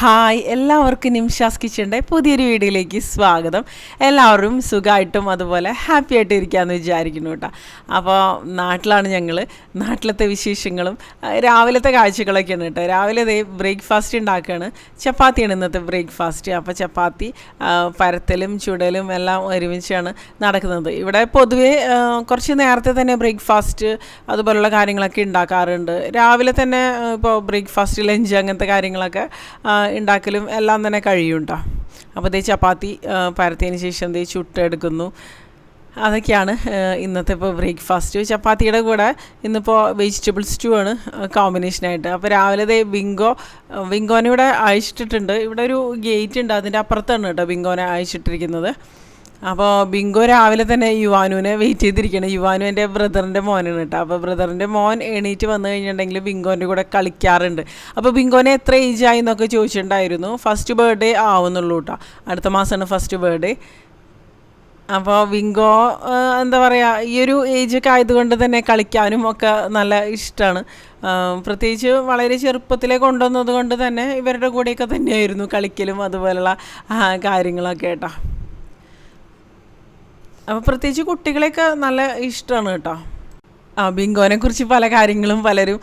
Hi എല്ലാവർക്കും നിംഷാസ് കിച്ചന്റെ പുതിയൊരു വീഡിയോയിലേക്ക് സ്വാഗതം. എല്ലാവരും സുഖമായിട്ടും അതുപോലെ ഹാപ്പി ആയിട്ട് ഇരിക്കാമെന്ന് വിചാരിക്കുന്നു കേട്ടോ. അപ്പോൾ നാട്ടിലാണ് ഞങ്ങൾ നാട്ടിലത്തെ വിശേഷങ്ങളും രാവിലത്തെ കാഴ്ചകളൊക്കെയാണ് കേട്ടോ. രാവിലെ ദേ ബ്രേക്ക്ഫാസ്റ്റ് ഉണ്ടാക്കുകയാണ് ചപ്പാത്തിയാണ് ഇന്നത്തെ ബ്രേക്ക്ഫാസ്റ്റ്. അപ്പോൾ ചപ്പാത്തി പരത്തലും ചുടലും എല്ലാം ഒരുമിച്ചാണ് നടക്കുന്നത്. ഇവിടെ പൊതുവേ കുറച്ച് നേരത്തെ തന്നെ ബ്രേക്ക്ഫാസ്റ്റ് അതുപോലുള്ള കാര്യങ്ങളൊക്കെ ഉണ്ടാക്കാറുണ്ട്. രാവിലെ തന്നെ ഇപ്പോൾ ബ്രേക്ക്ഫാസ്റ്റ് ലഞ്ച് അങ്ങനത്തെ കാര്യങ്ങളൊക്കെ ഉണ്ടാക്കലും എല്ലാം തന്നെ കഴിയുണ്ടോ അപ്പോൾ ദേ ചപ്പാത്തി പരത്തിയതിന് ശേഷം ദേ ചുട്ടെടുക്കുന്നു അതൊക്കെയാണ് ഇന്നത്തെ ഇപ്പോൾ ബ്രേക്ക്ഫാസ്റ്റ്. ചപ്പാത്തിയുടെ കൂടെ ഇന്നിപ്പോൾ വെജിറ്റബിൾ സ്റ്റൂ ആണ് കോമ്പിനേഷനായിട്ട് അപ്പോൾ രാവിലെ ദേ ബിങ്കോ ബിങ്കോനെ ഇവിടെ അയച്ചിട്ടിട്ടുണ്ട്. ഇവിടെ ഒരു ഗേറ്റ് ഉണ്ട് അതിന്റെ അപ്പുറത്താണ് കേട്ടോ ബിങ്കോനെ അയച്ചിട്ടിരിക്കുന്നത്. അപ്പോൾ ബിങ്കോ രാവിലെ തന്നെ യുവാനുവിനെ വെയിറ്റ് ചെയ്തിരിക്കണം യുവാനു എന്റെ ബ്രദറിന്റെ മോനാണ് കേട്ടോ. അപ്പോൾ ബ്രദറിന്റെ മോൻ എണീറ്റ് വന്നു കഴിഞ്ഞിട്ടുണ്ടെങ്കിൽ ബിങ്കോന്റെ കൂടെ കളിക്കാറുണ്ട്. അപ്പോൾ ബിങ്കോനെ എത്ര ഏജ് ആയി എന്നൊക്കെ ചോദിച്ചിട്ടുണ്ടായിരുന്നു. ഫസ്റ്റ് ബർത്ത്ഡേ ആവുന്നുള്ളൂ കേട്ടോ. അടുത്ത മാസമാണ് ഫസ്റ്റ് ബർത്ത്ഡേ അപ്പോൾ വിങ്കോ എന്താ പറയുക ഈ ഒരു ഏജൊക്കെ ആയതുകൊണ്ട് തന്നെ കളിക്കാനും ഒക്കെ നല്ല ഇഷ്ടമാണ് പ്രത്യേകിച്ച് വളരെ ചെറുപ്പത്തിലേ കൊണ്ടുവന്നത് കൊണ്ട് തന്നെ ഇവരുടെ കൂടെയൊക്കെ തന്നെയായിരുന്നു കളിക്കലും അതുപോലുള്ള കാര്യങ്ങളൊക്കെ കേട്ടോ. അപ്പോൾ പ്രത്യേകിച്ച് കുട്ടികളെയൊക്കെ നല്ല ഇഷ്ടമാണ് കേട്ടോ. ആ ബിങ്കോനെ കുറിച്ച് പല കാര്യങ്ങളും പലരും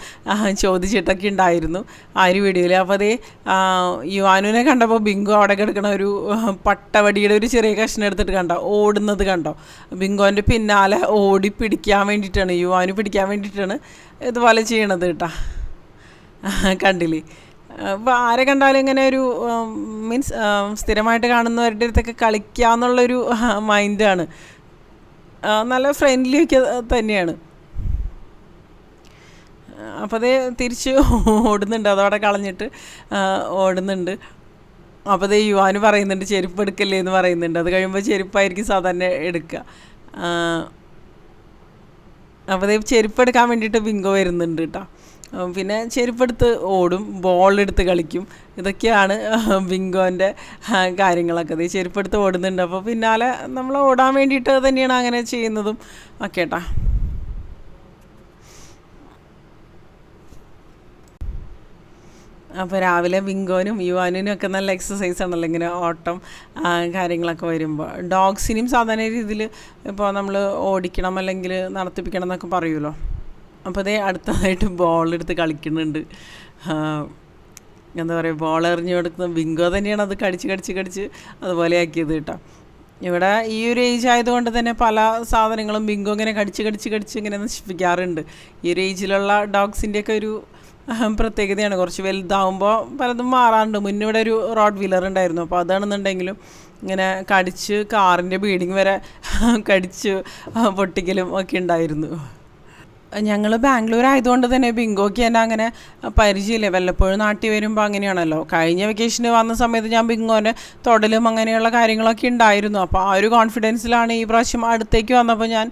ചോദിച്ചിട്ടൊക്കെ ഉണ്ടായിരുന്നു ആ ഒരു വീഡിയോയിൽ അപ്പോൾ അതേ യുവാനുവിനെ കണ്ടപ്പോൾ ബിങ്കോ അവിടെ കിടക്കണ ഒരു പട്ടവടിയുടെ ഒരു ചെറിയ കഷ്ണം എടുത്തിട്ട് കണ്ടോ ഓടുന്നത് കണ്ടോ. ബിങ്കോന്റെ പിന്നാലെ ഓടി പിടിക്കാൻ വേണ്ടിയിട്ടാണ് യുവാനു പിടിക്കാൻ വേണ്ടിയിട്ടാണ് ഇതുപോലെ ചെയ്യണത് കേട്ടോ. കണ്ടില്ലേ? അപ്പോൾ ആരെ കണ്ടാലും ഇങ്ങനെ ഒരു മീൻസ് സ്ഥിരമായിട്ട് കാണുന്നവരുടെ അടുത്തൊക്കെ കളിക്കാമെന്നുള്ളൊരു മൈൻഡാണ് നല്ല ഫ്രണ്ട്ലി ഒക്കെ തന്നെയാണ്. അപ്പോൾ അതേ തിരിച്ച് ഓടുന്നുണ്ട്. അതവിടെ കളഞ്ഞിട്ട് ഓടുന്നുണ്ട്. അപ്പോൾ അതേ യുവാന് പറയുന്നുണ്ട് ചെരുപ്പ് എടുക്കല്ലേ എന്ന് പറയുന്നുണ്ട്. അത് കഴിയുമ്പോൾ ചെരുപ്പായിരിക്കും സാധാരണ എടുക്കുക. അപ്പോൾ അതേ ചെരുപ്പ് എടുക്കാൻ വേണ്ടിയിട്ട് ബിങ്കോ വരുന്നുണ്ട് കേട്ടോ പിന്നെ ചെരുപ്പെടുത്ത് ഓടും ബോളെടുത്ത് കളിക്കും. ഇതൊക്കെയാണ് ബിങ്കോന്റെ കാര്യങ്ങളൊക്കെ. ഈ ചെരുപ്പെടുത്ത് ഓടുന്നുണ്ട്. അപ്പോൾ പിന്നാലെ നമ്മൾ ഓടാൻ വേണ്ടിയിട്ട് തന്നെയാണ് അങ്ങനെ ചെയ്യുന്നതും ഒക്കെ കേട്ടാ അപ്പോൾ രാവിലെ ബിങ്കോനും യുവാനും ഒക്കെ നല്ല എക്സസൈസ് ആണല്ലോ ഇങ്ങനെ ഓട്ടം കാര്യങ്ങളൊക്കെ വരുമ്പോൾ ഡോഗ്സിനും സാധാരണ രീതിയിൽ ഇപ്പോൾ നമ്മൾ ഓടിക്കണം അല്ലെങ്കിൽ നടത്തിപ്പിക്കണം എന്നൊക്കെ പറയുമല്ലോ അപ്പോൾ അതേ അടുത്തതായിട്ട് ബോൾ എടുത്ത് കളിക്കുന്നുണ്ട്. എന്താ പറയുക ബോൾ എറിഞ്ഞു കൊടുക്കുന്ന ബിങ്കോ തന്നെയാണ് അത് കടിച്ച് കടിച്ച് കടിച്ച് അതുപോലെ ആക്കിയത് കേട്ടോ. ഇവിടെ ഈ ഒരു ഏജ് ആയതുകൊണ്ട് തന്നെ പല സാധനങ്ങളും ബിങ്കോ ഇങ്ങനെ കടിച്ച് കടിച്ച് കടിച്ച് ഇങ്ങനെ നശിപ്പിക്കാറുണ്ട്. ഈ ഒരു ഏജിലുള്ള ഡോഗ്സിന്റെയൊക്കെ ഒരു പ്രത്യേകതയാണ്. കുറച്ച് വലുതാവുമ്പോൾ പലതും മാറാറുണ്ട്. മുന്നേ ഇവിടെ ഒരു റോഡ് വീലർ ഉണ്ടായിരുന്നു. അപ്പോൾ അതാണെന്നുണ്ടെങ്കിലും ഇങ്ങനെ കടിച്ച് കാറിന്റെ ബീഡിങ് വരെ കടിച്ച് പൊട്ടിക്കലും ഒക്കെ ഉണ്ടായിരുന്നു. ഞങ്ങൾ ബാംഗ്ലൂർ ആയതുകൊണ്ട് തന്നെ ബിങ്കോക്ക് തന്നെ അങ്ങനെ പരിചയമില്ല. വല്ലപ്പോഴും നാട്ടിൽ വരുമ്പോൾ അങ്ങനെയാണല്ലോ. കഴിഞ്ഞ വെക്കേഷന് വന്ന സമയത്ത് ഞാൻ ബിങ്കോന്റെ തൊടലും അങ്ങനെയുള്ള കാര്യങ്ങളൊക്കെ ഉണ്ടായിരുന്നു. അപ്പോൾ ആ ഒരു കോൺഫിഡൻസിലാണ് ഈ പ്രാവശ്യം അടുത്തേക്ക് വന്നപ്പോൾ ഞാൻ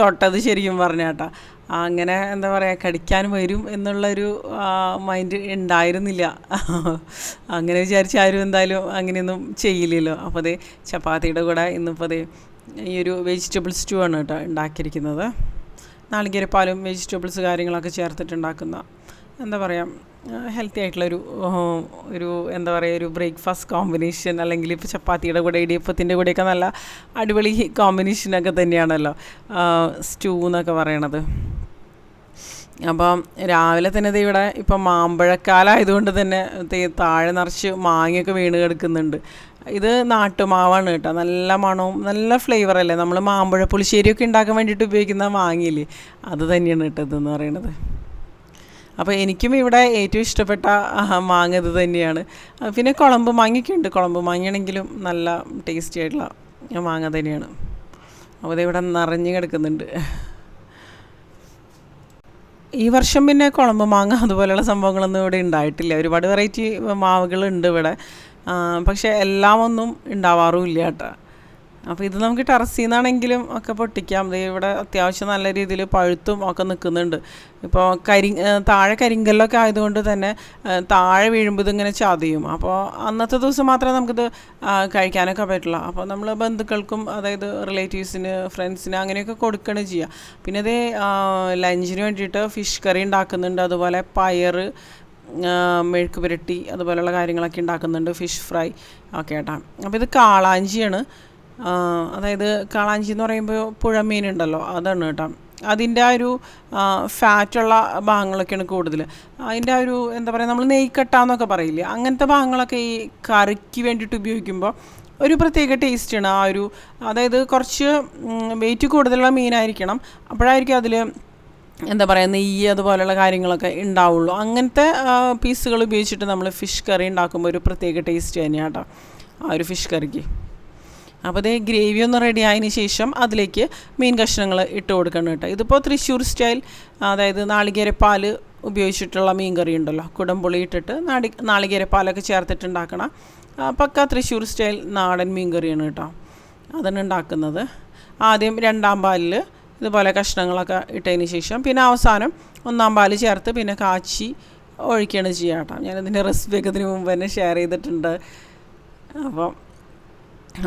തൊട്ടത് ശരിക്കും പറഞ്ഞേട്ടാ അങ്ങനെ എന്താ പറയുക കടിക്കാൻ വരും എന്നുള്ളൊരു മൈൻഡ് ഉണ്ടായിരുന്നില്ല. അങ്ങനെ വിചാരിച്ചാരും എന്തായാലും അങ്ങനെയൊന്നും ചെയ്യില്ലല്ലോ. അപ്പോൾ അതേ ചപ്പാത്തിയുടെ കൂടെ ഇന്നിപ്പോൾ അതേ ഈ ഒരു വെജിറ്റബിൾ സ്റ്റൂ ആണ് കേട്ടോ ഉണ്ടാക്കിയിരിക്കുന്നത്. നാളികേരപ്പാലും വെജിറ്റബിൾസ് കാര്യങ്ങളൊക്കെ ചേർത്തിട്ടുണ്ടാക്കുന്ന എന്താ പറയുക ഹെൽത്തി ആയിട്ടുള്ളൊരു ഒരു എന്താ പറയുക ഒരു ബ്രേക്ക്ഫാസ്റ്റ് കോമ്പിനേഷൻ അല്ലെങ്കിൽ ഇപ്പോൾ ചപ്പാത്തിയുടെ കൂടെ ഇടിയപ്പത്തിന്റെ കൂടെയൊക്കെ നല്ല അടിപൊളി കോമ്പിനേഷനൊക്കെ തന്നെയാണല്ലോ സ്റ്റൂ എന്നൊക്കെ പറയണത്. അപ്പം രാവിലെ തന്നെ ഇവിടെ ഇപ്പം മാമ്പഴക്കാലമായതുകൊണ്ട് തന്നെ താഴെ നിറച്ച് മാങ്ങയൊക്കെ വീണ് കിടക്കുന്നുണ്ട്. ഇത് നാട്ടുമാവാണ് കേട്ടോ. നല്ല മണവും നല്ല ഫ്ലേവർ അല്ലേ? നമ്മൾ മാമ്പഴ പുളിശ്ശേരിയൊക്കെ ഉണ്ടാക്കാൻ വേണ്ടിയിട്ട് ഉപയോഗിക്കുന്ന മാങ്ങയില്ലേ? അത് തന്നെയാണ് കേട്ടോ ഇതെന്ന് പറയണത്. അപ്പോൾ എനിക്കും ഇവിടെ ഏറ്റവും ഇഷ്ടപ്പെട്ട മാങ്ങ ഇത് തന്നെയാണ്. പിന്നെ കുളമ്പ് മാങ്ങയൊക്കെ ഉണ്ട്. കുളമ്പ് മാങ്ങയാണെങ്കിലും നല്ല ടേസ്റ്റി ആയിട്ടുള്ള മാങ്ങ തന്നെയാണ്. അപ്പോൾ ഇതിവിടെ നിറഞ്ഞു കിടക്കുന്നുണ്ട്. ഈ വർഷം പിന്നെ കുളമ്പ് മാങ്ങ അതുപോലെയുള്ള സംഭവങ്ങളൊന്നും ഇവിടെ ഉണ്ടായിട്ടില്ല. ഒരുപാട് വെറൈറ്റി മാവുകളുണ്ട് ഇവിടെ. പക്ഷേ എല്ലാം ഒന്നും ഉണ്ടാവാറുമില്ല കേട്ടോ. അപ്പോൾ ഇത് നമുക്ക് ടെറസിൽ നിന്നാണെങ്കിലും ഒക്കെ പൊട്ടിക്കാം. ഇവിടെ അത്യാവശ്യം നല്ല രീതിയിൽ പഴുത്തും ഒക്കെ നിൽക്കുന്നുണ്ട്. ഇപ്പോൾ കരി താഴെ കരിങ്കല്ലൊക്കെ ആയതുകൊണ്ട് തന്നെ താഴെ വീഴുമ്പോൾ ഇതിങ്ങനെ ചതയും. അപ്പോൾ അന്നത്തെ ദിവസം മാത്രമേ നമുക്കിത് കഴിക്കാനൊക്കെ പറ്റുള്ളൂ. അപ്പോൾ നമ്മൾ ബന്ധുക്കൾക്കും അതായത് റിലേറ്റീവ്സിന് ഫ്രണ്ട്സിന് അങ്ങനെയൊക്കെ കൊടുക്കുകയാണ് ചെയ്യുക പിന്നെ ഇത് ലഞ്ചിന് വേണ്ടിയിട്ട് ഫിഷ് കറി ഉണ്ടാക്കുന്നുണ്ട്. അതുപോലെ പയർ മെഴുക്ക് പുരട്ടി അതുപോലെയുള്ള കാര്യങ്ങളൊക്കെ ഉണ്ടാക്കുന്നുണ്ട്. ഫിഷ് ഫ്രൈ ഒക്കെ ഏട്ടാ അപ്പോൾ ഇത് കാളാഞ്ചിയാണ്. അതായത് കാളാഞ്ചി എന്ന് പറയുമ്പോൾ പുഴമീൻ ഉണ്ടല്ലോ അതാണ് കേട്ടോ. അതിന്റെ ആ ഒരു ഫാറ്റുള്ള ഭാഗങ്ങളൊക്കെയാണ് കൂടുതൽ അതിന്റെ ആ ഒരു എന്താ പറയുക നമ്മൾ നെയ്ക്കട്ട എന്നൊക്കെ പറയില്ലേ അങ്ങനത്തെ ഭാഗങ്ങളൊക്കെ ഈ കറിക്ക് വേണ്ടിയിട്ട് ഉപയോഗിക്കുമ്പോൾ ഒരു പ്രത്യേക ടേസ്റ്റാണ് ആ ഒരു അതായത് കുറച്ച് വെയിറ്റ് കൂടുതലുള്ള മീനായിരിക്കണം. അപ്പോഴായിരിക്കും അതിൽ എന്താ പറയുക നെയ്യ് അതുപോലെയുള്ള കാര്യങ്ങളൊക്കെ ഉണ്ടാവുള്ളൂ. അങ്ങനത്തെ പീസുകൾ ഉപയോഗിച്ചിട്ട് നമ്മൾ ഫിഷ് കറി ഉണ്ടാക്കുമ്പോൾ ഒരു പ്രത്യേക ടേസ്റ്റ് തന്നെയാണ് കേട്ടോ ആ ഒരു ഫിഷ് കറിക്ക്. അപ്പോൾ അതേ ഗ്രേവി ഒന്ന് റെഡി ആയതിന് ശേഷം അതിലേക്ക് മീൻ കഷ്ണങ്ങൾ ഇട്ട് കൊടുക്കണം കേട്ടോ ഇതിപ്പോൾ തൃശ്ശൂർ സ്റ്റൈൽ അതായത് നാളികേരപ്പാൽ ഉപയോഗിച്ചിട്ടുള്ള മീൻ കറി ഉണ്ടല്ലോ. കുടംപുളി ഇട്ടിട്ട് നാടി നാളികേരപ്പാലൊക്കെ ചേർത്തിട്ട് ഉണ്ടാക്കണ. പക്ക തൃശ്ശൂർ സ്റ്റൈൽ നാടൻ മീൻ കറിയാണ് കേട്ടോ അതാണ് ഉണ്ടാക്കുന്നത്. ആദ്യം രണ്ടാം പാലിൽ ഇതുപോലെ കഷ്ണങ്ങളൊക്കെ ഇട്ടതിന് ശേഷം പിന്നെ അവസാനം ഒന്നാം പാൽ ചേർത്ത് പിന്നെ കാച്ചി ഒഴിക്കുകയാണ് ചെയ്യുക കേട്ടോ. ഞാനിതിന്റെ റെസിപ്പി ഒക്കെ ഇതിന് മുമ്പ് തന്നെ ഷെയർ ചെയ്തിട്ടുണ്ട്. അപ്പം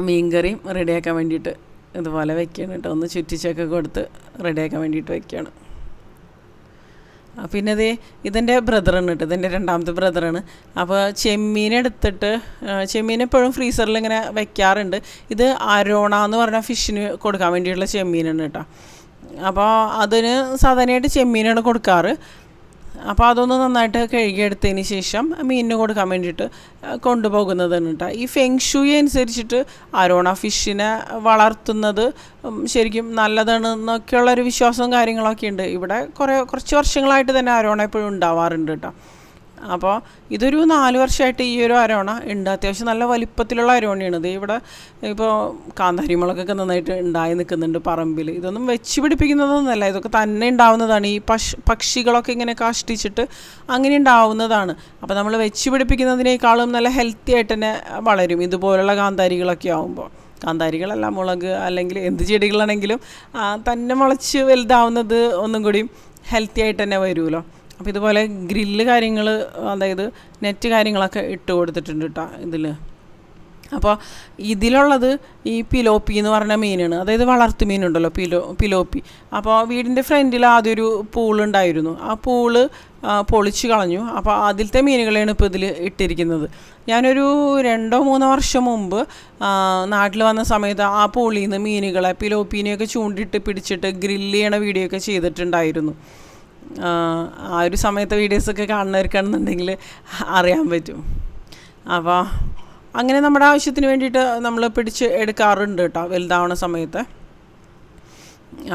മീൻകറിയും റെഡിയാക്കാൻ വേണ്ടിയിട്ട് ഇതുപോലെ വെക്കുകയാണ് കേട്ടോ. ഒന്ന് ചുറ്റിച്ചൊക്കെ കൊടുത്ത് റെഡിയാക്കാൻ വേണ്ടിയിട്ട് വെക്കുകയാണ്. പിന്നെ ദേ ഇതെന്റെ ബ്രദറാണ് കേട്ടോ. ഇതെന്റെ രണ്ടാമത്തെ ബ്രദറാണ്. അപ്പോൾ ആ, ചെമ്മീൻ എപ്പോഴും ഫ്രീസറിൽ ഇങ്ങനെ വെക്കാറുണ്ട്. ഇത് അരോണ എന്ന് പറഞ്ഞ ഫിഷിന് കൊടുക്കാൻ വേണ്ടിയിട്ടുള്ള ചെമ്മീനാണ് കേട്ടോ. അപ്പോൾ അതിന് സാധാരണയായിട്ട് ചെമ്മീനാണ് കൊടുക്കാറ്. അപ്പോൾ അതൊന്ന് നന്നായിട്ട് കഴുകിയെടുത്തതിന് ശേഷം മീനിന് കൊടുക്കാൻ വേണ്ടിയിട്ട് കൊണ്ടുപോകുന്നതാണ് കേട്ടോ ഈ ഫെങ്ഷുയി അനുസരിച്ചിട്ട് അരോണ ഫിഷിനെ വളർത്തുന്നത് ശരിക്കും നല്ലതാണ് എന്നൊക്കെയുള്ളൊരു വിശ്വാസവും കാര്യങ്ങളൊക്കെ ഉണ്ട് ഇവിടെ കുറേ കുറച്ച് വർഷങ്ങളായിട്ട് തന്നെ അരോണ എപ്പോഴും ഉണ്ടാവാറുണ്ട് കേട്ടോ അപ്പോൾ ഇതൊരു നാല് വർഷമായിട്ട് ഈ ഒരു അരോണ ഉണ്ട്. അത്യാവശ്യം നല്ല വലിപ്പത്തിലുള്ള അരോണയാണ്. ഇത് ഇവിടെ ഇപ്പോൾ കാന്താരി മുളകൊക്കെ നന്നായിട്ട് ഉണ്ടായി നിൽക്കുന്നുണ്ട് പറമ്പിൽ. ഇതൊന്നും വെച്ച് പിടിപ്പിക്കുന്നതൊന്നുമല്ല. ഇതൊക്കെ തന്നെ ഉണ്ടാവുന്നതാണ്. ഈ പശ് പക്ഷികളൊക്കെ ഇങ്ങനെ കാഷ്ടിച്ചിട്ട് അങ്ങനെ ഉണ്ടാവുന്നതാണ്. അപ്പോൾ നമ്മൾ വെച്ച് പിടിപ്പിക്കുന്നതിനേക്കാളും നല്ല ഹെൽത്തി ആയിട്ട് തന്നെ വളരും. ഇതുപോലുള്ള കാന്താരികളൊക്കെ ആവുമ്പോൾ. കാന്താരികളല്ല മുളക് അല്ലെങ്കിൽ എന്ത് ചെടികളാണെങ്കിലും തന്നെ മുളച്ച് വലുതാവുന്നത് ഒന്നും കൂടി ഹെൽത്തി ആയിട്ട് തന്നെ വരുമല്ലോ. അപ്പോൾ ഇതുപോലെ ഗ്രില്ല് കാര്യങ്ങൾ അതായത് നെറ്റ് കാര്യങ്ങളൊക്കെ ഇട്ട് കൊടുത്തിട്ടുണ്ട് കേട്ടോ ഇതിൽ അപ്പോൾ ഇതിലുള്ളത് ഈ പിലോപ്പി എന്ന് പറഞ്ഞ മീനാണ്. അതായത് വളർത്തു മീനുണ്ടല്ലോ പിലോ പിലോപ്പി. അപ്പോൾ വീടിന്റെ ഫ്രണ്ടിൽ ആദ്യം ഒരു പൂളുണ്ടായിരുന്നു ആ പൂൾ പൊളിച്ച് കളഞ്ഞു. അപ്പോൾ അതിലത്തെ മീനുകളെയാണ് ഇപ്പോൾ ഇതിൽ ഇട്ടിരിക്കുന്നത്. ഞാനൊരു രണ്ടോ മൂന്നോ വർഷം മുമ്പ് നാട്ടിൽ വന്ന സമയത്ത് ആ പൂളിൽ നിന്ന് മീനുകളെ പിലോപ്പീനെയൊക്കെ ചൂണ്ടിട്ട് പിടിച്ചിട്ട് ഗ്രില്ല് ചെയ്യണ വീഡിയോ ഒക്കെ ചെയ്തിട്ടുണ്ടായിരുന്നു. ആ ഒരു സമയത്തെ വീഡിയോസൊക്കെ കാണുന്നവർക്കാണെന്നുണ്ടെങ്കിൽ അറിയാൻ പറ്റും. അപ്പോൾ അങ്ങനെ നമ്മുടെ ആവശ്യത്തിന് വേണ്ടിയിട്ട് നമ്മൾ പിടിച്ച് എടുക്കാറുണ്ട് കേട്ടോ വലുതാവണ സമയത്ത്.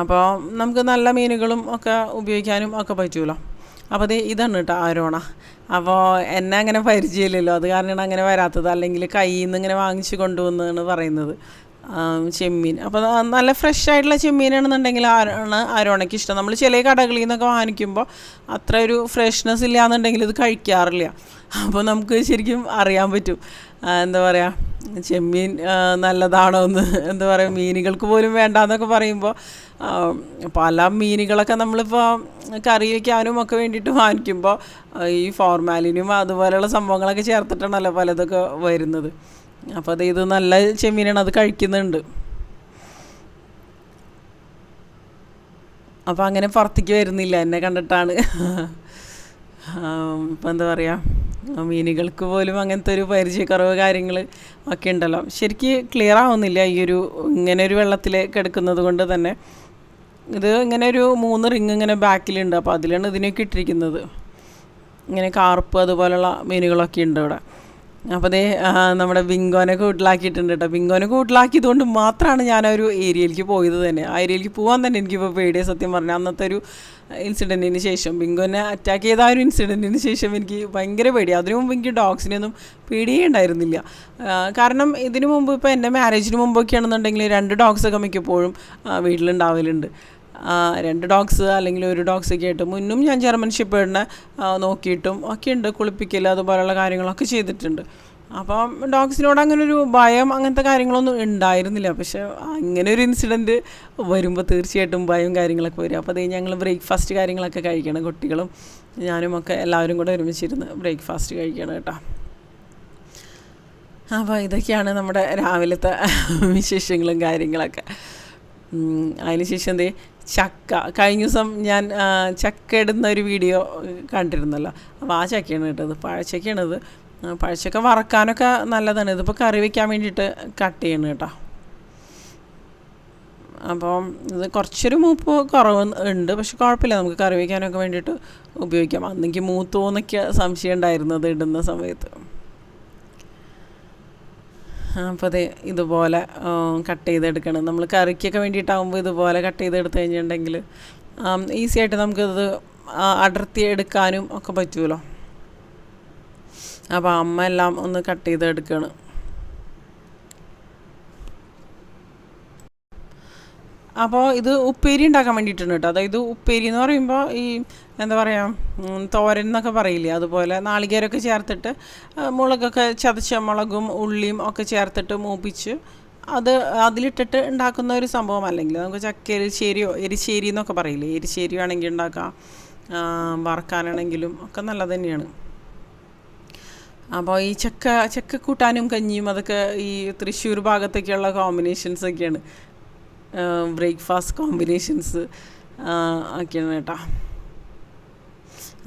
അപ്പോൾ നമുക്ക് നല്ല മീനുകളും ഒക്കെ ഉപയോഗിക്കാനും ഒക്കെ പറ്റുമല്ലോ അപ്പോൾ അത് ഇതാണ് കേട്ടോ ആരോണ. അപ്പോൾ എന്നെ അങ്ങനെ പരിചയമില്ലല്ലോ. അത് കാരണമാണ് അങ്ങനെ വരാത്തത്. അല്ലെങ്കിൽ കയ്യിൽ നിന്ന് ഇങ്ങനെ വാങ്ങിച്ച് കൊണ്ടുവന്നതെന്ന് പറയുന്നത്. ചെമ്മീൻ. അപ്പോൾ നല്ല ഫ്രഷ് ആയിട്ടുള്ള ചെമ്മീനാണെന്നുണ്ടെങ്കിൽ ആണ് ആരോണയ്ക്ക് ഇഷ്ടം. നമ്മൾ ചില കടകളിൽ നിന്നൊക്കെ വാങ്ങിക്കുമ്പോൾ അത്ര ഒരു ഫ്രഷ്നെസ് ഇല്ല എന്നുണ്ടെങ്കിൽ ഇത് കഴിക്കാറില്ല. അപ്പോൾ നമുക്ക് ശരിക്കും അറിയാൻ പറ്റും. എന്താ പറയുക ചെമ്മീൻ നല്ലതാണോ എന്ന്. എന്താ പറയുക മീനുകൾക്ക് പോലും വേണ്ടാന്നൊക്കെ പറയുമ്പോൾ പല മീനുകളൊക്കെ നമ്മളിപ്പോൾ കറി വയ്ക്കാനും ഒക്കെ വേണ്ടിയിട്ട് വാങ്ങിക്കുമ്പോൾ ഈ ഫോർമാലിനും അതുപോലെയുള്ള സംഭവങ്ങളൊക്കെ ചേർത്തിട്ടാണല്ലോ പലതൊക്കെ വരുന്നത്. അപ്പോൾ അത് ഇത് നല്ല ചെമ്മീനാണ് അത് കഴിക്കുന്നുണ്ട്. അപ്പോൾ അങ്ങനെ പുറത്തേക്ക് വരുന്നില്ല എന്നെ കണ്ടിട്ടാണ്. ഇപ്പം എന്താ പറയുക മീനുകൾക്ക് പോലും അങ്ങനത്തെ ഒരു പരിചയക്കുറവ് കാര്യങ്ങൾ ഒക്കെ ഉണ്ടല്ലോ. ശരിക്ക് ക്ലിയർ ആവുന്നില്ല ഈ ഒരു ഇങ്ങനെ ഒരു വെള്ളത്തിൽ കിടക്കുന്നത് കൊണ്ട് തന്നെ. ഇത് ഇങ്ങനെ ഒരു മൂന്ന് റിങ് ഇങ്ങനെ ബാക്കിലുണ്ട് അപ്പോൾ അതിലാണ് ഇതിനൊക്കെ ഇട്ടിരിക്കുന്നത്. ഇങ്ങനെ കാർപ്പ് അതുപോലുള്ള മീനുകളൊക്കെ ഉണ്ട് ഇവിടെ. അപ്പോൾ അതേ നമ്മുടെ ബിങ്കോനെ കൂട്ടിലാക്കിയിട്ടുണ്ട് കേട്ടോ ബിങ്കോനെ കൂട്ടിലാക്കിയതുകൊണ്ട് മാത്രമാണ് ഞാൻ ആ ഒരു ഏരിയയിലേക്ക് പോയത് തന്നെ. ആ ഏരിയയിലേക്ക് പോകാൻ തന്നെ എനിക്കിപ്പോൾ പേടിയ സത്യം പറഞ്ഞാൽ അന്നത്തെ ഒരു ഇൻസിഡന്റിന് ശേഷം ബിങ്കോനെ അറ്റാക്ക് ചെയ്ത ആ ഒരു ഇൻസിഡന്റിന് ശേഷം എനിക്ക് ഭയങ്കര പേടി. അതിനു മുമ്പ് എനിക്ക് ഡോഗ്സിനെയൊന്നും പേടിയേ ഉണ്ടായിരുന്നില്ല കാരണം ഇതിനു മുമ്പ് ഇപ്പോൾ എന്റെ മാരേജിന് മുമ്പൊക്കെ ആണെന്നുണ്ടെങ്കിൽ രണ്ട് ഡോഗ്സൊക്കെ മിക്കപ്പോഴും വീട്ടിലുണ്ടാവലുണ്ട്. രണ്ട് ഡോഗ്സ് അല്ലെങ്കിൽ ഒരു ഡോഗ്സ് ഒക്കെ ആയിട്ട് മുന്നും ഞാൻ ജർമ്മൻ ഷിപ്പേഡിനെ നോക്കിയിട്ടും ഒക്കെ ഉണ്ട് കുളിപ്പിക്കൽ അതുപോലെയുള്ള കാര്യങ്ങളൊക്കെ ചെയ്തിട്ടുണ്ട്. അപ്പം ഡോഗ്സിനോട് അങ്ങനെ ഒരു ഭയം അങ്ങനത്തെ കാര്യങ്ങളൊന്നും ഉണ്ടായിരുന്നില്ല. പക്ഷെ അങ്ങനെ ഒരു ഇൻസിഡന്റ് വരുമ്പോൾ തീർച്ചയായിട്ടും ഭയം കാര്യങ്ങളൊക്കെ വരും. അപ്പോൾ അതേ ഞങ്ങൾ ബ്രേക്ക്ഫാസ്റ്റ് കാര്യങ്ങളൊക്കെ കഴിക്കണം കുട്ടികളും ഞാനും ഒക്കെ എല്ലാവരും കൂടെ ഒരുമിച്ചിരുന്ന് ബ്രേക്ക്ഫാസ്റ്റ് കഴിക്കണം കേട്ടോ. അപ്പോൾ ഇതൊക്കെയാണ് നമ്മുടെ രാവിലത്തെ വിശേഷങ്ങളും കാര്യങ്ങളൊക്കെ. അതിനുശേഷം എന്തേ ചക്ക. കഴിഞ്ഞ ദിവസം ഞാൻ ചക്ക ഇടുന്ന ഒരു വീഡിയോ കണ്ടിരുന്നല്ലോ. അപ്പോൾ ആ ചക്കയാണ് ഇട്ടത്. പഴച്ചക്കയാണിത് പഴച്ചക്ക വറക്കാനൊക്കെ നല്ലതാണ്. ഇതിപ്പോൾ കറി വയ്ക്കാൻ വേണ്ടിയിട്ട് കട്ട് ചെയ്യണം കേട്ടോ. അപ്പം ഇത് കുറച്ചൊരു മൂപ്പ് കുറവ് ഉണ്ട്. പക്ഷെ കുഴപ്പമില്ല. നമുക്ക് കറി വയ്ക്കാനൊക്കെ വേണ്ടിയിട്ട് ഉപയോഗിക്കാം. അന്നെങ്കിൽ മൂത്തോന്നൊക്കെ സംശയം ഉണ്ടായിരുന്നത് ഇടുന്ന സമയത്ത്. അപ്പോൾ അത് ഇതുപോലെ കട്ട് ചെയ്തെടുക്കണം. നമ്മൾ കറിക്കൊക്കെ വേണ്ടിയിട്ടാകുമ്പോൾ ഇതുപോലെ കട്ട് ചെയ്തെടുത്ത് കഴിഞ്ഞിട്ടുണ്ടെങ്കിൽ ഈസി ആയിട്ട് നമുക്കിത് അടർത്തി എടുക്കാനും ഒക്കെ പറ്റുമല്ലോ അപ്പോൾ അമ്മ എല്ലാം ഒന്ന് കട്ട് ചെയ്തെടുക്കണം. അപ്പോൾ ഇത് ഉപ്പേരി ഉണ്ടാക്കാൻ വേണ്ടിയിട്ടാണ് കേട്ടോ. അതായത് ഉപ്പേരി എന്ന് പറയുമ്പോൾ ഈ എന്താ പറയുക തോരൻ എന്നൊക്കെ പറയില്ലേ അതുപോലെ നാളികേരമൊക്കെ ചേർത്തിട്ട് മുളകൊക്കെ ചതച്ച മുളകും ഉള്ളിയും ഒക്കെ ചേർത്തിട്ട് മൂപ്പിച്ച് അത് അതിലിട്ടിട്ട് ഉണ്ടാക്കുന്ന ഒരു സംഭവം അല്ലെങ്കിൽ നമുക്ക് ചക്ക എരിശ്ശേരിയോ എരിശ്ശേരി എന്നൊക്കെ പറയില്ലേ എരിശ്ശേരി വേണമെങ്കിൽ ഉണ്ടാക്കാം വറക്കാനാണെങ്കിലും ഒക്കെ നല്ലത് തന്നെയാണ്. അപ്പോൾ ഈ ചക്ക ചക്ക കൂട്ടാനും കഞ്ഞിയും അതൊക്കെ ഈ തൃശ്ശൂർ ഭാഗത്തേക്കുള്ള കോമ്പിനേഷൻസ് ഒക്കെയാണ്. ബ്രേക്ക്ഫാസ്റ്റ് കോമ്പിനേഷൻസ് ഒക്കെയാണ് കേട്ടോ.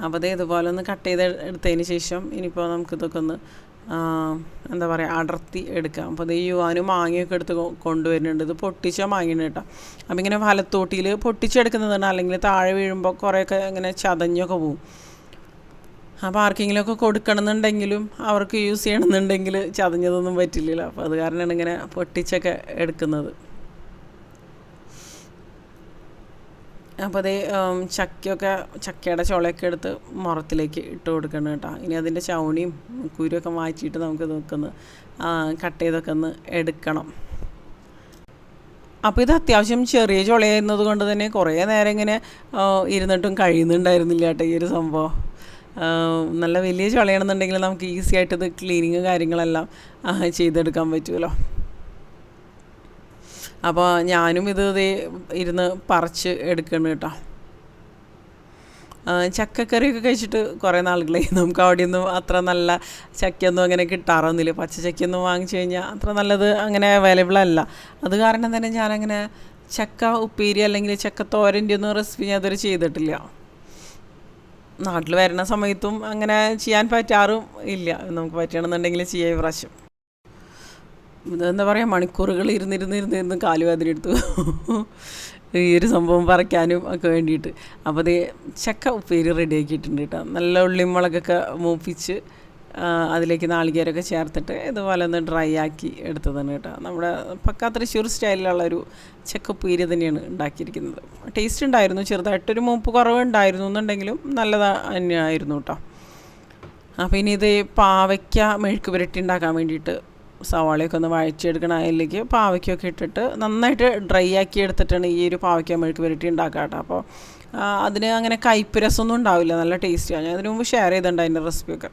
അപ്പോൾ അതേ ഇതുപോലെ ഒന്ന് കട്ട് ചെയ്ത് എടുത്തതിന് ശേഷം ഇനിയിപ്പോൾ നമുക്കിതൊക്കെ ഒന്ന് എന്താ പറയുക അടർത്തി എടുക്കാം. അപ്പോൾ ഈ യുവാനും മാങ്ങയൊക്കെ എടുത്ത് കൊണ്ടുവരുന്നുണ്ട്. ഇത് പൊട്ടിച്ച മാങ്ങയാണ് കേട്ടോ. അപ്പോൾ ഇങ്ങനെ വലത്തോട്ടിയിൽ പൊട്ടിച്ചെടുക്കുന്നതാണ്. അല്ലെങ്കിൽ താഴെ വീഴുമ്പോൾ കുറേയൊക്കെ ഇങ്ങനെ ചതഞ്ഞൊക്കെ പോവും. അപ്പോൾ ആർക്കെങ്കിലുമൊക്കെ കൊടുക്കണമെന്നുണ്ടെങ്കിലും അവർക്ക് യൂസ് ചെയ്യണമെന്നുണ്ടെങ്കിൽ ചതഞ്ഞതൊന്നും പറ്റില്ലല്ലോ. അപ്പോൾ അത് കാരണമാണ് ഇങ്ങനെ പൊട്ടിച്ചൊക്കെ എടുക്കുന്നത്. അപ്പോൾ അതേ ചക്കയൊക്കെ ചക്കയുടെ ചുളയൊക്കെ എടുത്ത് മുറത്തിലേക്ക് ഇട്ട് കൊടുക്കണം കേട്ടോ. ഇനി അതിന്റെ ചവണിയും കുരുവൊക്കെ മാറ്റിയിട്ട് നമുക്ക് നോക്കുന്ന കട്ട് ചെയ്തൊക്കെ ഒന്ന് എടുക്കണം. അപ്പോൾ ഇത് അത്യാവശ്യം ചെറിയ ചുളയായിരുന്നത് കൊണ്ട് തന്നെ കുറേ നേരം ഇങ്ങനെ ഇരുന്നിട്ടും കഴിയുന്നുണ്ടായിരുന്നില്ല കേട്ടോ ഈ ഒരു സംഭവം. നല്ല വലിയ ചുളയാണെന്നുണ്ടെങ്കിൽ നമുക്ക് ഈസി ആയിട്ട് ഇത് ക്ലീനിങ് കാര്യങ്ങളെല്ലാം ചെയ്തെടുക്കാൻ പറ്റുമല്ലോ. അപ്പോൾ ഞാനും ഇത് ഇരുന്ന് പറിച്ച് എടുക്കണം കേട്ടോ. ചക്കക്കറിയൊക്കെ കഴിച്ചിട്ട് കുറേ നാളുകളായി. നമുക്ക് അവിടെ ഒന്നും അത്ര നല്ല ചക്കയൊന്നും അങ്ങനെ കിട്ടാറൊന്നുമില്ല. പച്ച ചക്കയൊന്നും വാങ്ങിച്ചു കഴിഞ്ഞാൽ അത്ര നല്ലത് അങ്ങനെ അവൈലബിൾ അല്ല. അത് കാരണം തന്നെ ഞാനങ്ങനെ ചക്ക ഉപ്പേരി അല്ലെങ്കിൽ ചക്ക തോരന്റെ ഒന്നും റെസിപ്പി ഞാൻ അതൊരു ചെയ്തിട്ടില്ല. നാട്ടിൽ വരുന്ന സമയത്തും അങ്ങനെ ചെയ്യാൻ പറ്റാറും ഇല്ല. നമുക്ക് പറ്റണമെന്നുണ്ടെങ്കിൽ ചെയ്യാം ഈ പ്രാവശ്യം. എന്താ പറയുക മണിക്കൂറുകൾ ഇരുന്നിരുന്ന് ഇരുന്നിരുന്ന് കാലുവേദന എടുത്തു. ഈ ഒരു സംഭവം പറിക്കാനും ഒക്കെ വേണ്ടിയിട്ട്. അപ്പോൾ അത് ചക്ക ഉപ്പേരി റെഡിയാക്കിയിട്ടുണ്ട് കേട്ടോ. നല്ല ഉള്ളിയും മുളകൊക്കെ മൂപ്പിച്ച് അതിലേക്ക് നാളികേരൊക്കെ ചേർത്തിട്ട് ഇതുപോലെ ഒന്ന് ഡ്രൈ ആക്കി എടുത്തതാണ് കേട്ടോ. നമ്മുടെ പക്കാ തൃശ്ശൂർ സ്റ്റൈലിലുള്ള ഒരു ഉപ്പേരി തന്നെയാണ് ഉണ്ടാക്കിയിരിക്കുന്നത്. ടേസ്റ്റ് ഉണ്ടായിരുന്നു ചെറുതായിട്ടൊരു മൂപ്പ് കുറവുണ്ടായിരുന്നു എന്നുണ്ടെങ്കിലും നല്ലതായിരുന്നു കേട്ടോ. അപ്പോൾ ഇനി ഇത് പാവയ്ക്ക മെഴുക്ക് പുരട്ടി ഉണ്ടാക്കാൻ വേണ്ടിയിട്ട് സവാളയൊക്കെ ഒന്ന് വഴച്ചെടുക്കണം അതിലേക്ക് പാവയ്ക്കൊക്കെ ഇട്ടിട്ട് നന്നായിട്ട് ഡ്രൈ ആക്കി എടുത്തിട്ടാണ് ഈ ഒരു പാവയ്ക്ക മെഴുക്ക് പുരട്ടി ഉണ്ടാക്കുക കേട്ടോ. അപ്പോൾ അതിന് അങ്ങനെ കയ്പ്പ് ഉണ്ടാവില്ല. നല്ല ടേസ്റ്റിയാണ് ഞാൻ അതിന് മുമ്പ് ഷെയർ ചെയ്തിട്ടുണ്ട് അതിന്റെ റെസിപ്പിയൊക്കെ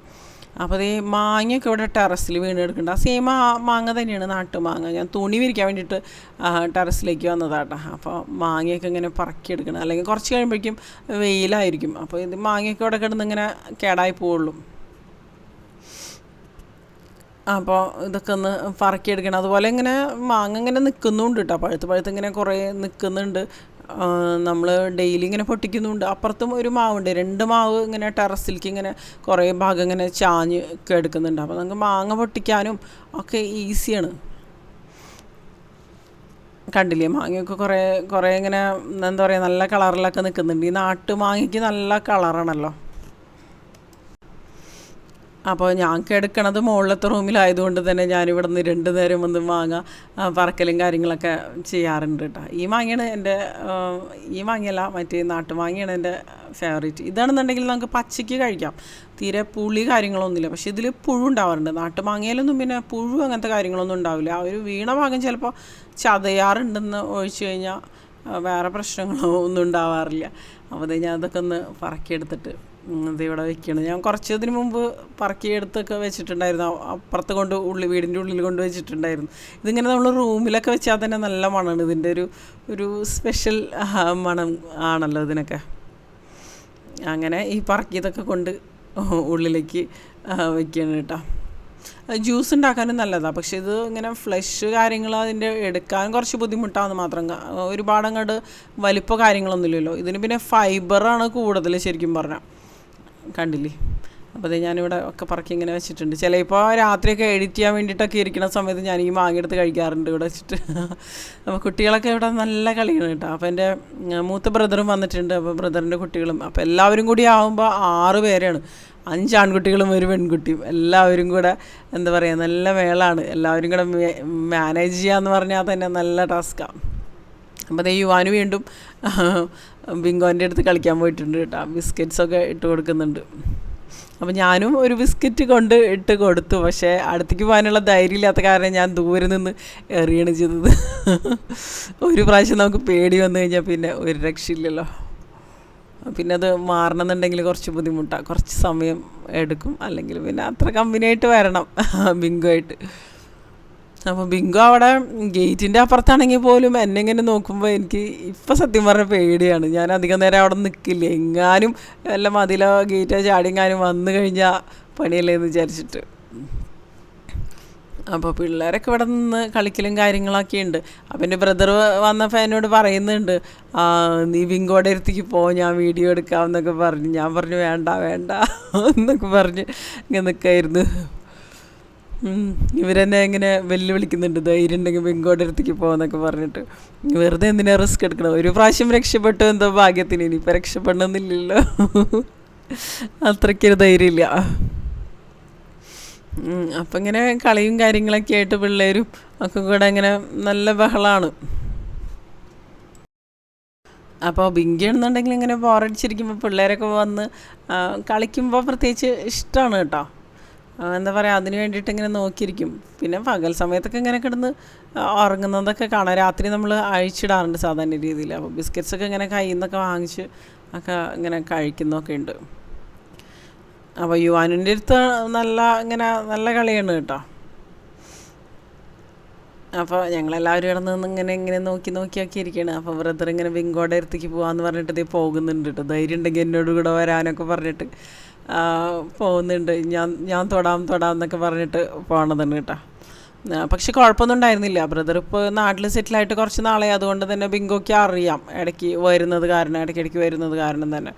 അപ്പോൾ ഈ മാങ്ങയൊക്കെ ഇവിടെ ടെറസിൽ വീണെടുക്കുന്നുണ്ട്. ആ സെയിം ആ മാങ്ങ തന്നെയാണ് നാട്ടുമാങ്ങ ഞാൻ തുണി വിരിക്കാൻ വേണ്ടിയിട്ട് ടെറസിലേക്ക് വന്നതാട്ടോ അപ്പോൾ മാങ്ങയൊക്കെ ഇങ്ങനെ പറക്കിയെടുക്കണം. അല്ലെങ്കിൽ കുറച്ച് കഴിയുമ്പോഴേക്കും വെയിലായിരിക്കും. അപ്പോൾ ഇത് മാങ്ങയൊക്കെ ഇവിടെ കിടന്ന് ഇങ്ങനെ കേടായി പോവുള്ളൂ. അപ്പോൾ ഇതൊക്കെ ഒന്ന് പറക്കിയെടുക്കണം. അതുപോലെ ഇങ്ങനെ മാങ്ങ ഇങ്ങനെ നിൽക്കുന്നുണ്ട് കേട്ടോ പഴുത്ത് പഴുത്ത് ഇങ്ങനെ കുറേ നിൽക്കുന്നുണ്ട്. നമ്മൾ ഡെയിലി ഇങ്ങനെ പൊട്ടിക്കുന്നുണ്ട്. അപ്പുറത്തും ഒരു മാവുണ്ട്. രണ്ട് മാവ് ഇങ്ങനെ ടെറസിലേക്ക് ഇങ്ങനെ കുറേ ഭാഗം ഇങ്ങനെ ചാഞ്ഞ് ഒക്കെ അപ്പോൾ നമുക്ക് മാങ്ങ പൊട്ടിക്കാനും ഒക്കെ ഈസിയാണ് കണ്ടില്ലേ? മാങ്ങയൊക്കെ കുറേ കുറേ ഇങ്ങനെ എന്താ പറയുക നല്ല കളറിലൊക്കെ നിൽക്കുന്നുണ്ട്. ഈ നാട്ടു മാങ്ങയ്ക്ക് നല്ല കളറാണല്ലോ അപ്പോൾ ഞാൻ കിടക്കണത് മുകളിലത്തെ റൂമിലായതുകൊണ്ട് തന്നെ ഞാനിവിടെ നിന്ന് രണ്ട് നേരം വന്ന് മാങ്ങ പറക്കലും കാര്യങ്ങളൊക്കെ ചെയ്യാറുണ്ട് കേട്ടോ. ഈ മാങ്ങയാണ് എന്റെ ഈ മാങ്ങയല്ല മറ്റേ നാട്ടുമാങ്ങയാണ് എന്റെ ഫേവറേറ്റ് ഇതാണെന്നുണ്ടെങ്കിൽ നമുക്ക് പച്ചയ്ക്ക് കഴിക്കാം. തീരെ പുളി കാര്യങ്ങളൊന്നുമില്ല. പക്ഷേ ഇതിൽ പുഴു ഉണ്ടാവാറുണ്ട്. നാട്ടുമാങ്ങയിലൊന്നും പിന്നെ പുഴു അങ്ങനത്തെ കാര്യങ്ങളൊന്നും ഉണ്ടാവില്ല. ആ ഒരു വീണ ഭാഗം ചിലപ്പോൾ ചതയാറുണ്ടെന്ന് ഒഴിച്ചു കഴിഞ്ഞാൽ വേറെ പ്രശ്നങ്ങളോ ഒന്നും ഉണ്ടാവാറില്ല. അപ്പോൾ ഞാൻ അതൊക്കെ ഒന്ന് പറക്കിയെടുത്തിട്ട് ഇത് ഇവിടെ വെക്കണം. ഞാൻ കുറച്ച് ഇതിന് മുമ്പ് പറക്കിയെടുത്തൊക്കെ വെച്ചിട്ടുണ്ടായിരുന്നു. അപ്പുറത്ത് കൊണ്ട് ഉള്ളി വീടിന്റെ ഉള്ളിൽ കൊണ്ട് വെച്ചിട്ടുണ്ടായിരുന്നു. ഇതിങ്ങനെ നമ്മൾ റൂമിലൊക്കെ വെച്ചാൽ തന്നെ നല്ല മണമാണ് ഇതിന്റെ ഒരു ഒരു സ്പെഷ്യൽ മണം ആണല്ലോ ഇതിനൊക്കെ. അങ്ങനെ ഈ പറക്കിയതൊക്കെ കൊണ്ട് ഉള്ളിലേക്ക് വെക്കണം കേട്ടോ. ജ്യൂസ് ഉണ്ടാക്കാനും നല്ലതാണ് പക്ഷേ ഇത് ഇങ്ങനെ ഫ്ലഷ് കാര്യങ്ങൾ അതിന്റെ എടുക്കാൻ കുറച്ച് ബുദ്ധിമുട്ടാണെന്ന് മാത്രം ഒരുപാട് അങ്ങോട്ട് വലിപ്പ കാര്യങ്ങളൊന്നുമില്ലല്ലോ. ഇതിന് പിന്നെ ഫൈബറാണ് കൂടുതൽ ശരിക്കും പറഞ്ഞാൽ കണ്ടില്ലേ? അപ്പോൾ അത് ഞാനിവിടെ ഒക്കെ പറക്കി ഇങ്ങനെ വെച്ചിട്ടുണ്ട്. ചിലപ്പോൾ രാത്രിയൊക്കെ എഡിറ്റ് ചെയ്യാൻ വേണ്ടിയിട്ടൊക്കെ ഇരിക്കുന്ന സമയത്ത് ഞാൻ ഈ മാങ്ങിയെടുത്ത് കഴിക്കാറുണ്ട് ഇവിടെ വെച്ചിട്ട്. അപ്പോൾ കുട്ടികളൊക്കെ ഇവിടെ നല്ല കളിയാണ് കേട്ടോ. അപ്പോൾ എന്റെ മൂത്ത ബ്രദറും വന്നിട്ടുണ്ട്. അപ്പോൾ ബ്രദറിന്റെ കുട്ടികളും. അപ്പോൾ എല്ലാവരും കൂടി ആകുമ്പോൾ ആറ് പേരാണ്. അഞ്ച് ആൺകുട്ടികളും ഒരു പെൺകുട്ടിയും എല്ലാവരും കൂടെ എന്താ പറയുക നല്ല മേളാണ്. എല്ലാവരും കൂടെ മാനേജ് ചെയ്യാന്ന് പറഞ്ഞാൽ തന്നെ നല്ല ടാസ്ക്കാണ് അപ്പോൾ യുവാന് വീണ്ടും ബിങ്കോന്റെ അടുത്ത് കളിക്കാൻ പോയിട്ടുണ്ട് കേട്ടോ. ബിസ്ക്കറ്റ്സൊക്കെ ഇട്ട് കൊടുക്കുന്നുണ്ട്. അപ്പോൾ ഞാനും ഒരു ബിസ്ക്കറ്റ് കൊണ്ട് ഇട്ട് കൊടുത്തു. പക്ഷേ അടുത്തേക്ക് പോകാനുള്ള ധൈര്യം ഇല്ലാത്ത കാരണം ഞാൻ ദൂരെ നിന്ന് എറിയാണ് ചെയ്തത്. ഒരു പ്രാവശ്യം നമുക്ക് പേടി വന്നു കഴിഞ്ഞാൽ പിന്നെ ഒരു രക്ഷയില്ലല്ലോ. പിന്നെ അത് മാറണമെന്നുണ്ടെങ്കിൽ കുറച്ച് ബുദ്ധിമുട്ടാണ് കുറച്ച് സമയം എടുക്കും. അല്ലെങ്കിൽ പിന്നെ അത്ര കമ്പനിയായിട്ട് വരണം ബിങ്കോ ആയിട്ട്. അപ്പോൾ ബിങ്കോ അവിടെ ഗേറ്റിന്റെ അപ്പുറത്താണെങ്കിൽ പോലും എന്നെ ഇങ്ങനെ നോക്കുമ്പോൾ എനിക്ക് ഇപ്പം സത്യം പറഞ്ഞ പേടിയാണ്. ഞാൻ അധികം നേരം അവിടെ നിൽക്കില്ല എങ്ങാനും വല്ല മതിലോ ഗേറ്റോ ചാടിയെങ്ങാനും വന്നു കഴിഞ്ഞാൽ പണിയല്ലേ എന്ന് വിചാരിച്ചിട്ട്. അപ്പോൾ പിള്ളേരൊക്കെ ഇവിടെ നിന്ന് കളിക്കലും കാര്യങ്ങളൊക്കെ ഉണ്ട്. അപ്പം എന്റെ ബ്രദർ വന്നപ്പോൾ എന്നോട് പറയുന്നുണ്ട് നീ ബിങ്കോടെ അടുത്തേക്ക് പോ ഞാൻ വീഡിയോ എടുക്കാം എന്നൊക്കെ പറഞ്ഞു. ഞാൻ പറഞ്ഞു വേണ്ട വേണ്ട എന്നൊക്കെ പറഞ്ഞ് ഇങ്ങനെ നിൽക്കായിരുന്നു. ഇവരെന്നെ ഇങ്ങനെ വെല്ലുവിളിക്കുന്നുണ്ട്. ധൈര്യം ഉണ്ടെങ്കിൽ ബിങ്കോടെ അടുത്തേക്ക് പോകുന്നൊക്കെ പറഞ്ഞിട്ട്. വെറുതെ എന്തിനാ റിസ്ക് എടുക്കണം ഒരു പ്രാവശ്യം രക്ഷപ്പെട്ടു എന്തോ ഭാഗ്യത്തിന്. ഇനിയിപ്പോൾ രക്ഷപ്പെടണമെന്നില്ലല്ലോ. അത്രയ്ക്കൊരു ധൈര്യമില്ല. അപ്പം ഇങ്ങനെ കളിയും കാര്യങ്ങളൊക്കെ ആയിട്ട് പിള്ളേരും ഒക്കെ കൂടെ ഇങ്ങനെ നല്ല ബഹളമാണ് അപ്പോൾ ബിങ്കി എന്നുണ്ടെങ്കിൽ ഇങ്ങനെ ബോറടിച്ചിരിക്കുമ്പോൾ പിള്ളേരൊക്കെ വന്ന് കളിക്കുമ്പോൾ പ്രത്യേകിച്ച് ഇഷ്ടമാണ് കേട്ടോ. എന്താ പറയുക അതിന് വേണ്ടിയിട്ട് ഇങ്ങനെ നോക്കിയിരിക്കും. പിന്നെ പകൽ സമയത്തൊക്കെ ഇങ്ങനെ കിടന്ന് ഉറങ്ങുന്നതൊക്കെ കാണാം. രാത്രി നമ്മൾ അഴിച്ചിടാറുണ്ട് സാധാരണ രീതിയിൽ. അപ്പോൾ ബിസ്ക്കറ്റ്സൊക്കെ ഇങ്ങനെ കയ്യിൽ നിന്നൊക്കെ വാങ്ങിച്ച് ഒക്കെ ഇങ്ങനെ കഴിക്കുന്നൊക്കെ ഉണ്ട്. അപ്പോൾ യുവാനിന്റെ അടുത്ത് നല്ല ഇങ്ങനെ നല്ല കളിയാണ് കേട്ടോ. അപ്പോൾ ഞങ്ങളെല്ലാവരും ഇവിടെ നിന്ന് ഇങ്ങനെ ഇങ്ങനെ നോക്കി നോക്കിയൊക്കെ ഇരിക്കുകയാണ് അപ്പോൾ ബ്രദർ ഇങ്ങനെ വിങ്കോടെ അടുത്തേക്ക് പോകാമെന്ന് പറഞ്ഞിട്ട് ഇതേ പോകുന്നുണ്ട് കേട്ടോ. ധൈര്യം ഉണ്ടെങ്കിൽ എന്നോട് കൂടെ വരാനൊക്കെ പറഞ്ഞിട്ട്. പോകുന്നുണ്ട്. ഞാൻ ഞാൻ തൊടാം തൊടാം എന്നൊക്കെ പറഞ്ഞിട്ട് പോകണതാണ് കേട്ടോ. പക്ഷെ കുഴപ്പമൊന്നും ഉണ്ടായിരുന്നില്ല. ബ്രദർ ഇപ്പോൾ നാട്ടിൽ സെറ്റിലായിട്ട് കുറച്ച് നാളെ അതുകൊണ്ട് തന്നെ ബിങ്കോയ്ക്ക് അറിയാം. ഇടയ്ക്ക് വരുന്നത് കാരണം ഇടയ്ക്കിടയ്ക്ക് വരുന്നത് കാരണം തന്നെ.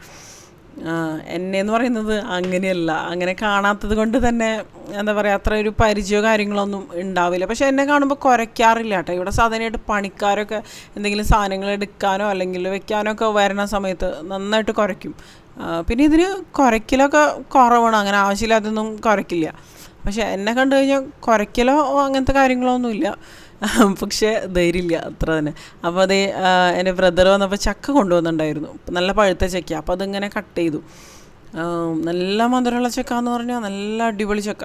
എന്നെ എന്ന് പറയുന്നത് അങ്ങനെയല്ല. അങ്ങനെ കാണാത്തത് കൊണ്ട് തന്നെ എന്താ പറയുക അത്ര ഒരു പരിചയമോ കാര്യങ്ങളൊന്നും ഉണ്ടാവില്ല. പക്ഷെ എന്നെ കാണുമ്പോൾ കുരയ്ക്കാറില്ല കേട്ടോ. ഇവിടെ സാധാരണയായിട്ട് പണിക്കാരൊക്കെ എന്തെങ്കിലും സാധനങ്ങൾ എടുക്കാനോ അല്ലെങ്കിൽ വെക്കാനോ ഒക്കെ വരുന്ന സമയത്ത് നന്നായിട്ട് കുരയ്ക്കും. ആ, പിന്നെ ഇതിന് കുരയ്ക്കലൊക്കെ കുറവാണ്. അങ്ങനെ ആവശ്യമില്ലാത്തൊന്നും കുരയ്ക്കില്ല പക്ഷെ എന്നെ കണ്ടു കഴിഞ്ഞാൽ കുരയ്ക്കലോ അങ്ങനത്തെ കാര്യങ്ങളോ ഒന്നുമില്ല പക്ഷേ ധൈര്യമില്ല അത്ര തന്നെ. അപ്പോൾ അത് എന്റെ ബ്രദർ വന്നപ്പോൾ ചക്ക കൊണ്ടുവന്നിട്ടുണ്ടായിരുന്നു. നല്ല പഴുത്ത ചക്ക. അപ്പോൾ അതിങ്ങനെ കട്ട് ചെയ്തു. നല്ല മധുരമുള്ള ചക്ക എന്ന് പറഞ്ഞാൽ നല്ല അടിപൊളി ചക്ക.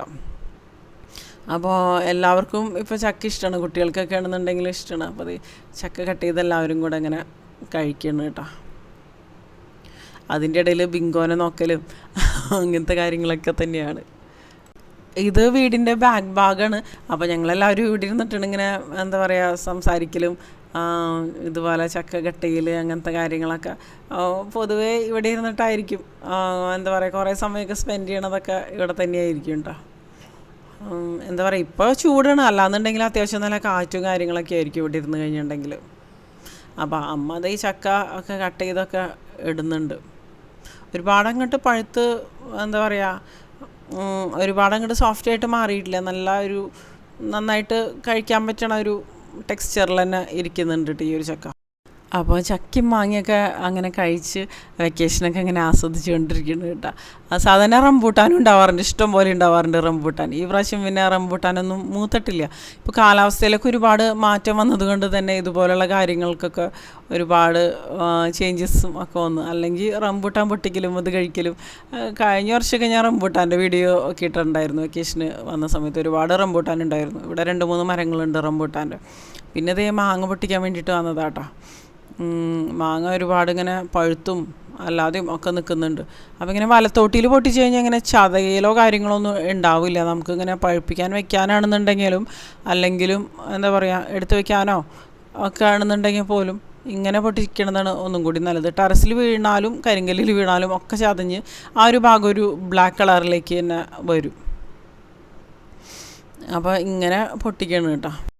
അപ്പോൾ എല്ലാവർക്കും ഇപ്പോൾ ചക്ക ഇഷ്ടമാണ്. കുട്ടികൾക്കൊക്കെ ആണെന്നുണ്ടെങ്കിൽ ഇഷ്ടമാണ്. അപ്പോൾ അത് ചക്ക കട്ട് ചെയ്ത് എല്ലാവരും കൂടെ അങ്ങനെ കഴിക്കണം കേട്ടോ. അതിന്റെ ഇടയിൽ ബിങ്കോനെ നോക്കലും അങ്ങനത്തെ കാര്യങ്ങളൊക്കെ തന്നെയാണ്. ഇത് വീടിന്റെ ബാക്ക് ഭാഗമാണ് അപ്പോൾ ഞങ്ങളെല്ലാവരും ഇവിടെ ഇരുന്നിട്ടുണ്ട് ഇങ്ങനെ എന്താ പറയുക സംസാരിക്കലും ഇതുപോലെ ചക്ക കട്ടയിൽ അങ്ങനത്തെ കാര്യങ്ങളൊക്കെ. പൊതുവേ ഇവിടെ ഇരുന്നിട്ടായിരിക്കും. എന്താ പറയുക കുറേ സമയമൊക്കെ സ്പെൻഡ് ചെയ്യണതൊക്കെ ഇവിടെ തന്നെയായിരിക്കും കേട്ടോ എന്താ പറയുക ഇപ്പോൾ ചൂടാണ്. അല്ലാന്നുണ്ടെങ്കിൽ അത്യാവശ്യം നല്ല കാറ്റും കാര്യങ്ങളൊക്കെ ആയിരിക്കും ഇവിടെ ഇരുന്ന് കഴിഞ്ഞിട്ടുണ്ടെങ്കിൽ അപ്പോൾ അമ്മ അത് ഈ ചക്ക ഒക്കെ കട്ട് ചെയ്തൊക്കെ ഇടുന്നുണ്ട്. ഒരുപാട് അങ്ങോട്ട് പഴുത്ത് എന്താ പറയുക ഒരുപാട് അങ്ങോട്ട് സോഫ്റ്റ് ആയിട്ട് മാറിയിട്ടില്ല. നല്ല ഒരു നന്നായിട്ട് കഴിക്കാൻ പറ്റണ ഒരു ടെക്സ്ചറിൽ തന്നെ ഇരിക്കുന്നുണ്ട് ഈ ഒരു ചക്ക. അപ്പോൾ ചക്കയും മാങ്ങയൊക്കെ അങ്ങനെ കഴിച്ച് വെക്കേഷനൊക്കെ അങ്ങനെ ആസ്വദിച്ച് കൊണ്ടിരിക്കുന്നു കേട്ടോ സാധാരണ റംബൂട്ടാനും ഉണ്ടാവാറുണ്ട്. ഇഷ്ടം പോലെ ഉണ്ടാവാറുണ്ട് റംബൂട്ടാൻ. ഈ പ്രാവശ്യം പിന്നെ റംബൂട്ടാനൊന്നും മൂത്തിട്ടില്ല. ഇപ്പോൾ കാലാവസ്ഥയിലൊക്കെ ഒരുപാട് മാറ്റം വന്നതുകൊണ്ട് തന്നെ ഇതുപോലുള്ള കാര്യങ്ങൾക്കൊക്കെ ഒരുപാട് ചേഞ്ചസും ഒക്കെ വന്നു. അല്ലെങ്കിൽ റംബൂട്ടാൻ പൊട്ടിക്കലും അത് കഴിക്കലും. കഴിഞ്ഞ വർഷമൊക്കെ ഞാൻ റംബൂട്ടാന്റെ വീഡിയോ ഒക്കെ ഇട്ടിട്ടുണ്ടായിരുന്നു. വെക്കേഷന് വന്ന സമയത്ത് ഒരുപാട് റംബൂട്ടാൻ ഉണ്ടായിരുന്നു. ഇവിടെ രണ്ട് മൂന്ന് മരങ്ങളുണ്ട് റംബൂട്ടാന്റെ. പിന്നെ ഇതേ മാങ്ങ പൊട്ടിക്കാൻ വേണ്ടിയിട്ട് വന്നതാട്ടോ മാങ്ങ ഒരുപാട് ഇങ്ങനെ പഴുത്തും അല്ലാതെയും ഒക്കെ നിൽക്കുന്നുണ്ട്. അപ്പോൾ ഇങ്ങനെ വലത്തോട്ടിയിൽ പൊട്ടിച്ച് കഴിഞ്ഞാൽ ഇങ്ങനെ ചതയിലോ കാര്യങ്ങളോ ഒന്നും ഉണ്ടാവില്ല. നമുക്കിങ്ങനെ പഴുപ്പിക്കാൻ വെക്കാനാണെന്നുണ്ടെങ്കിലും അല്ലെങ്കിലും എന്താ പറയുക എടുത്തു വെക്കാനോ ഒക്കെ ആണെന്നുണ്ടെങ്കിൽ പോലും ഇങ്ങനെ പൊട്ടിക്കണതാണ് ഒന്നും കൂടി നല്ലത്. ടെറസിൽ വീണാലും കരിങ്കല്ലിൽ വീണാലും ഒക്കെ ചതഞ്ഞ് ആ ഒരു ഭാഗം ഒരു ബ്ലാക്ക് കളറിലേക്ക് തന്നെ വരും. അപ്പോൾ ഇങ്ങനെ പൊട്ടിക്കണം കേട്ടോ.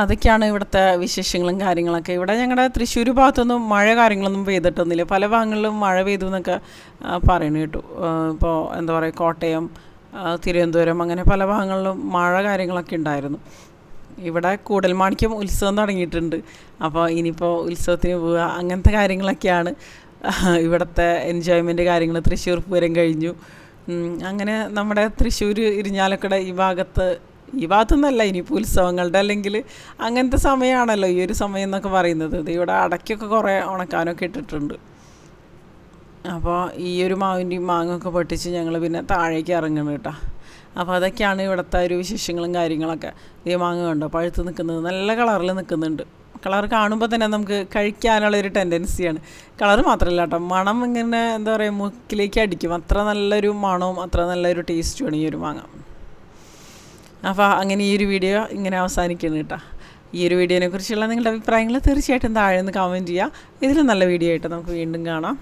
അതൊക്കെയാണ് ഇവിടുത്തെ വിശേഷങ്ങളും കാര്യങ്ങളൊക്കെ. ഇവിടെ ഞങ്ങളുടെ തൃശ്ശൂർ ഭാഗത്തൊന്നും മഴ കാര്യങ്ങളൊന്നും പെയ്തിട്ടൊന്നുമില്ല. പല ഭാഗങ്ങളിലും മഴ പെയ്തു എന്നൊക്കെ പറയണ കേട്ടു. ഇപ്പോൾ എന്താ പറയുക കോട്ടയം തിരുവനന്തപുരം അങ്ങനെ പല ഭാഗങ്ങളിലും മഴ കാര്യങ്ങളൊക്കെ ഉണ്ടായിരുന്നു. ഇവിടെ കൂടൽമാണിക്യം ഉത്സവം തുടങ്ങിയിട്ടുണ്ട്. അപ്പോൾ ഇനിയിപ്പോൾ ഉത്സവത്തിന് പോവുക അങ്ങനത്തെ കാര്യങ്ങളൊക്കെയാണ്. ഇവിടുത്തെ എൻജോയ്മെന്റ് കാര്യങ്ങൾ തൃശ്ശൂർ പൂരം കഴിഞ്ഞു. അങ്ങനെ നമ്മുടെ തൃശ്ശൂർ ഇരിഞ്ഞാലക്കട ഈ ഭാഗത്ത് ഈ ഭാഗത്തുനിന്നല്ല ഇനിയിപ്പോൾ ഉത്സവങ്ങളുടെ അല്ലെങ്കിൽ അങ്ങനത്തെ സമയമാണല്ലോ ഈ ഒരു സമയം എന്നൊക്കെ പറയുന്നത്. ഇത് ഇവിടെ അടയ്ക്കൊക്കെ കുറേ ഉണക്കാനൊക്കെ ഇട്ടിട്ടുണ്ട്. അപ്പോൾ ഈ ഒരു മാവിന്റെയും മാങ്ങൊക്കെ പൊട്ടിച്ച് ഞങ്ങൾ പിന്നെ താഴേക്ക് ഇറങ്ങണം കേട്ടോ. അപ്പോൾ അതൊക്കെയാണ് ഇവിടുത്തെ ഒരു വിശേഷങ്ങളും കാര്യങ്ങളൊക്കെ. ഈ മാങ്ങ കണ്ടോ? പഴുത്ത് നിൽക്കുന്നത് നല്ല കളറിൽ നിൽക്കുന്നുണ്ട്. കളർ കാണുമ്പോൾ തന്നെ നമുക്ക് കഴിക്കാനുള്ളൊരു ടെൻഡൻസിയാണ്. കളർ മാത്രമല്ല കേട്ടോ മണം ഇങ്ങനെ എന്താ പറയുക മുക്കിലേക്ക് അടിക്കും. അത്ര നല്ലൊരു മണവും അത്ര നല്ലൊരു ടേസ്റ്റുമാണ് ഈ ഒരു മാങ്ങ. അപ്പോൾ അങ്ങനെ ഈ ഒരു വീഡിയോ ഇങ്ങനെ അവസാനിക്കുന്നു കേട്ടോ. ഈ ഒരു വീഡിയോനെ കുറിച്ചുള്ള നിങ്ങളുടെ അഭിപ്രായങ്ങൾ തീർച്ചയായിട്ടും താഴെ നിന്ന് കമന്റ് ചെയ്യുക ഇതിലും നല്ല വീഡിയോ ആയിട്ട് നമുക്ക് വീണ്ടും കാണാം.